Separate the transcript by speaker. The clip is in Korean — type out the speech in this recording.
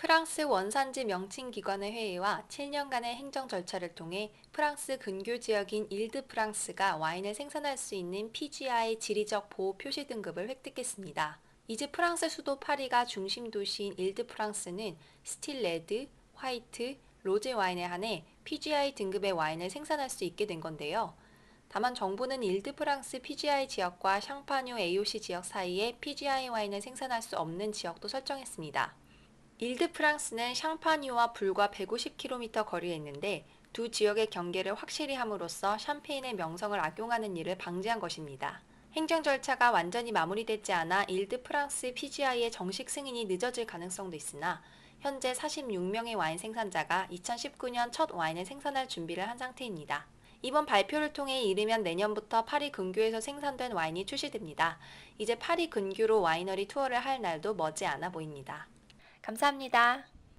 Speaker 1: 프랑스 원산지 명칭 기관의 회의와 7년간의 행정 절차를 통해 프랑스 근교 지역인 일드 프랑스가 와인을 생산할 수 있는 PGI 지리적 보호 표시 등급을 획득했습니다. 이제 프랑스 수도 파리가 중심 도시인 일드 프랑스는 스틸 레드, 화이트, 로제 와인에 한해 PGI 등급의 와인을 생산할 수 있게 된 건데요. 다만 정부는 일드 프랑스 PGI 지역과 샹파뉴 AOC 지역 사이에 PGI 와인을 생산할 수 없는 지역도 설정했습니다. 일드 프랑스는 샹파뉴와 불과 150km 거리에 있는데 두 지역의 경계를 확실히 함으로써 샴페인의 명성을 악용하는 일을 방지한 것입니다. 행정 절차가 완전히 마무리되지 않아 일드 프랑스 PGI의 정식 승인이 늦어질 가능성도 있으나 현재 46명의 와인 생산자가 2019년 첫 와인을 생산할 준비를 한 상태입니다. 이번 발표를 통해 이르면 내년부터 파리 근교에서 생산된 와인이 출시됩니다. 이제 파리 근교로 와이너리 투어를 할 날도 머지않아 보입니다. 감사합니다.